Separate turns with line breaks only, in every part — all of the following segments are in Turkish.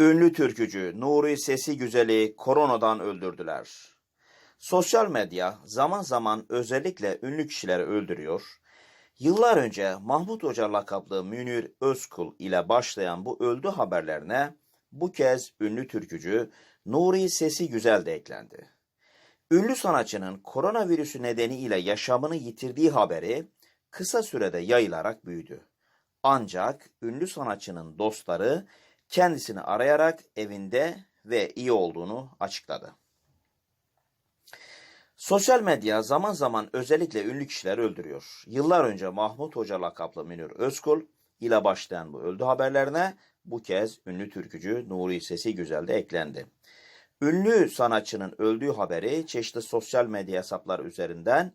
Ünlü türkücü Nuri Sesi Güzel'i koronadan öldürdüler. Sosyal medya zaman zaman özellikle ünlü kişileri öldürüyor. Yıllar önce Mahmut Hoca lakaplı Münir Özkul ile başlayan bu öldü haberlerine bu kez ünlü türkücü Nuri Sesi Güzel de eklendi. Ünlü sanatçının koronavirüsü nedeniyle yaşamını yitirdiği haberi kısa sürede yayılarak büyüdü. Ancak ünlü sanatçının dostları kendisini arayarak evinde ve iyi olduğunu açıkladı. Sosyal medya zaman zaman özellikle ünlü kişiler öldürüyor. Yıllar önce Mahmut Hoca lakaplı Münir Özkul ile başlayan bu öldü haberlerine bu kez ünlü türkücü Nuri Sesi Güzel de eklendi. Ünlü sanatçının öldüğü haberi çeşitli sosyal medya hesapları üzerinden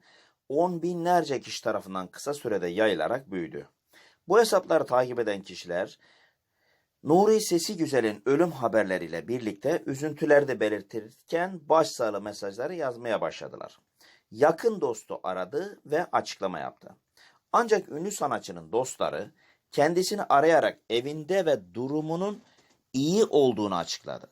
on binlerce kişi tarafından kısa sürede yayılarak büyüdü. Bu hesapları takip eden kişiler Nuri Sesi Güzel'in ölüm haberleriyle birlikte üzüntüler de belirtirken başsağlığı mesajları yazmaya başladılar. Yakın dostu aradı ve açıklama yaptı. Ancak ünlü sanatçının dostları kendisini arayarak evinde ve durumunun iyi olduğunu açıkladı.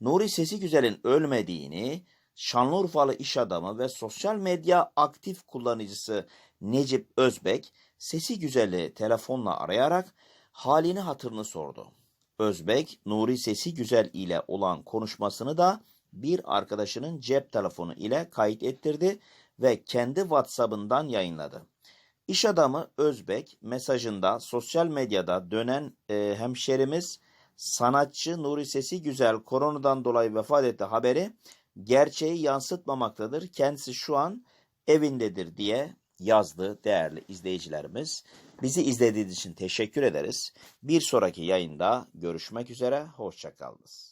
Nuri Sesi Güzel'in ölmediğini Şanlıurfalı iş adamı ve sosyal medya aktif kullanıcısı Necip Özbek Sesi Güzel'i telefonla arayarak halini hatırını sordu. Özbek, Nuri Sesi Güzel ile olan konuşmasını da bir arkadaşının cep telefonu ile kayıt ettirdi ve kendi WhatsApp'ından yayınladı. İş adamı Özbek mesajında sosyal medyada dönen e, hemşerimiz sanatçı Nuri Sesi Güzel koronadan dolayı vefat etti haberi gerçeği yansıtmamaktadır. Kendisi şu an evindedir diye yazdı değerli izleyicilerimiz. Bizi izlediğiniz için teşekkür ederiz. Bir sonraki yayında görüşmek üzere. Hoşçakalınız.